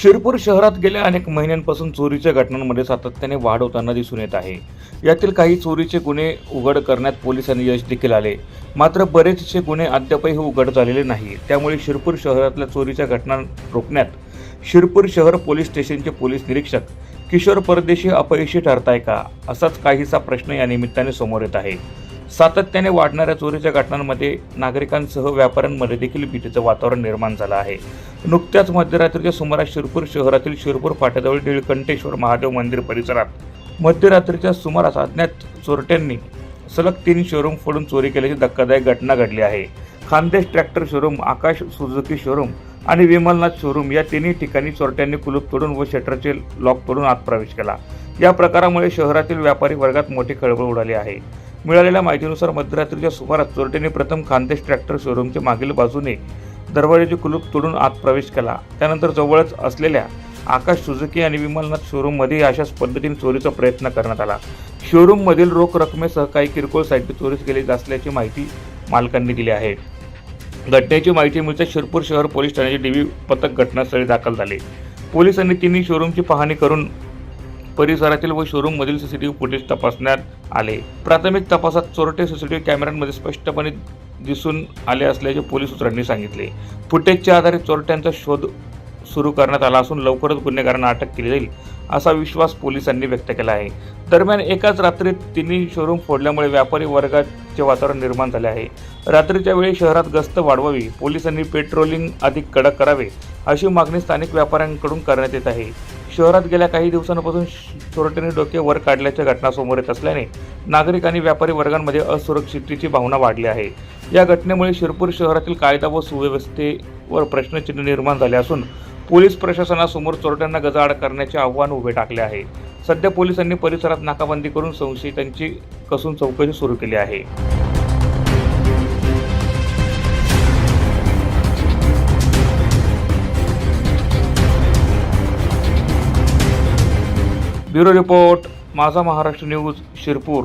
शिरपूर शहरात गेल्या अनेक महिन्यांपासून चोरीच्या घटनांमध्ये सातत्याने वाढ होताना दिसून येत आहे. यातील काही चोरीचे गुन्हे उघड करण्यात पोलिसांनी यश देखील आले. मात्र बरेचसे गुन्हे अद्यापही उघड झालेले नाही. त्यामुळे शिरपूर शहरातल्या चोरीच्या घटना रोखण्यात शिरपूर शहर पोलीस स्टेशनचे पोलीस निरीक्षक किशोर परदेशी अपयशी ठरताय का? असाच काहीसा प्रश्न या निमित्ताने समोर येत आहे. सातत्याने वाढणाऱ्या चोरीच्या घटनांमध्ये नागरिकांसह व्यापाऱ्यांमध्ये देखील भीतीचं वातावरण निर्माण झालं आहे. नुकत्याच मध्यरात्रीच्या सुमारास शिरपूर शहरातील शिरपूर फाट्याजवळ निळकंठेश्वर महादेव मंदिर परिसरात मध्यरात्रीच्या सुमारास अज्ञात चोरट्यांनी सलग तीन शोरूम फोडून चोरी केल्याची धक्कादायक घटना घडली आहे. Khandesh tractor showroom Akash Suzuki showroom आणि विमलनाथ शोरूम या तिन्ही ठिकाणी चोरट्यांनी कुलूप तोडून व शटरचे लॉक तोडून आत प्रवेश केला. या प्रकारामुळे शहरातील व्यापारी वर्गात मोठी खळबळ उडाली आहे. मिळालेल्या माहितीनुसार मध्यरात्रीच्या सुमारास चोरट्यांनी प्रथम खानदेश ट्रॅक्टर शोरूमच्या मागील बाजूने दरवाजाचे कुलूप तोडून आत प्रवेश केला. त्यानंतर जवळच असलेल्या आकाश सुझुकी आणि विमलनाथ शोरूममध्ये अशाच पद्धतीने चोरीचा प्रयत्न करण्यात आला. शोरूममधील रोख रकमेसह काही किरकोळ साहित्य चोरीस गेले असल्याची माहिती मालकांनी दिली आहे. घटनेची माहिती मिळते शिरपूर शहर पोलीस ठाण्याचे डीबी पथक घटनास्थळी दाखल झाले. पोलिसांनी तिन्ही शोरूमची पाहणी करून परिसरातील व शोरूममधील सीसीटीव्ही फुटेज तपासण्यात आले. प्राथमिक तपासात चोरटे सीसीटीव्ही कॅमेऱ्यांमध्ये स्पष्टपणे दिसून आले असल्याचे पोलीस सूत्रांनी सांगितले. फुटेजच्या आधारे चोरट्यांचा शोध सुरू करण्यात आला असून लवकरच गुन्हेगारांना अटक केली जाईल असा विश्वास पोलिसांनी व्यक्त केला आहे. दरम्यान एकाच रात्रीत तिन्ही शोरूम फोडल्यामुळे व्यापारी वर्गाचे वातावरण निर्माण झाले आहे. रात्रीच्या वेळी शहरात गस्त वाढवावी पोलिसांनी पेट्रोलिंग अधिक कडक करावे अशी मागणी स्थानिक व्यापाऱ्यांकडून करण्यात येत आहे. शहरात गेल्या काही दिवसांपासून चोरट्यांनी डोके वर काढल्याच्या घटना समोर येत असल्याने नागरिक आणि व्यापारी वर्गांमध्ये असुरक्षिततेची भावना वाढली आहे. या घटनेमुळे शिरपूर शहरातील कायदा व सुव्यवस्थेवर प्रश्नचिन्ह निर्माण झाले असून पोलीस प्रशासनासमोर चोरट्यांना गजाआड करण्याचे आव्हान उभे टाकले आहे. सध्या पोलिसांनी परिसरात नाकाबंदी करून संशयितांची कसून चौकशी सुरू केली आहे. ब्युरो रिपोर्ट माझा महाराष्ट्र न्यूज शिरपूर.